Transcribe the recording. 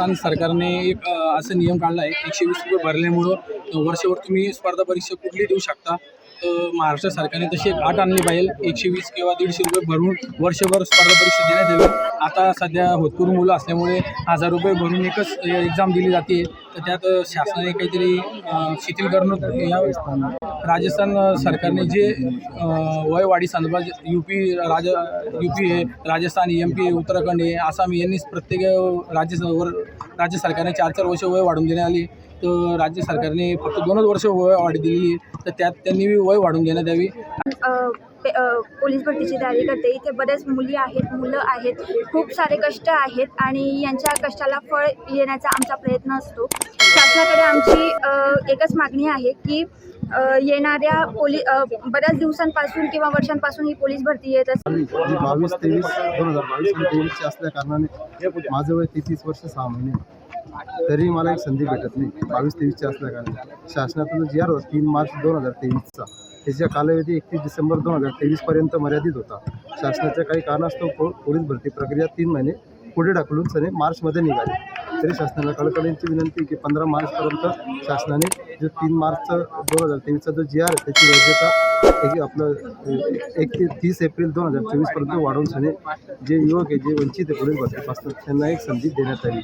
राजस्थान सरकारने एक असा असं नियम काढला आहे एकशे वीस रुपये भरल्यामुळं वर्षभर तुम्ही स्पर्धा परीक्षा कुठली देऊ शकता? तर महाराष्ट्र सरकारने तशी एक आठ आणली पाहिजे एकशे वीस किंवा दीडशे रुपये भरून वर्षभर स्पर्धा परीक्षा देण्यात यावी. आता सध्या होतपूर मुलं असल्यामुळे हजार रुपये भरून एकच एक्झाम दिली जाते. तर त्यात शासनाने काहीतरी शिथिल करणं या राजस्थान सरकारने जे वयवाढी संदर्भात यू पी राज यू पी आहे राजस्थान एम पी उत्तराखंड आहे आसाम यांनीच प्रत्येक राज्य वर राज्य सरकारने चार चार वर्ष वय वाढून देण्यात आली. तर राज्य सरकारने फक्त दोनच वर्ष वय वाढ दिलेली तर त्यात त्यांनी वय वाढून देण्यात यावी? पे- पोलीस भरतीची तयारी करते. इथे बरेच मुली आहेत मुलं आहेत. खूप सारे कष्ट आहेत आणि यांच्या कष्टाला फळ येण्याचा आमचा प्रयत्न असतो. शासनाकडे आमची एकच मागणी आहे की येणाऱ्या पोली अ, बऱ्याच दिवसांपासून किंवा वर्षांपासून ही पोलीस भरती येत असते. बावीस तेवीस दोन हजार बावीस तेवीसची असल्या कारणाने माझं वय तेहतीस वर्ष सहा महिने. तरी मला एक संधी भेटत नाही बावीस तेवीसची असल्या कारणाने. शासनाचा जी आर तीन मार्च दोन हजार तेवीसचा. त्याचा कालावधी एकतीस डिसेंबर दोन हजार तेवीसपर्यंत मर्यादित होता. शासनाच्या काही कारणास्तव पो पोलीस भरती प्रक्रिया तीन महिने पुढे ढकलून सने मार्चमध्ये निघाली. तरी शासनाला कळकळींची विनंती की पंधरा मार्चपर्यंत शासनाने जो तीन मार्चचा दोन हजार तेवीसचा जो जी आर आहे त्याची वैधता एक आपलं एक ते तीस एप्रिल दोन हजार चोवीसपर्यंत वाढवून सने जे युवक आहे जे वंचित आहे पोलीस भरतीपासून त्यांना एक संधी देण्यात आली.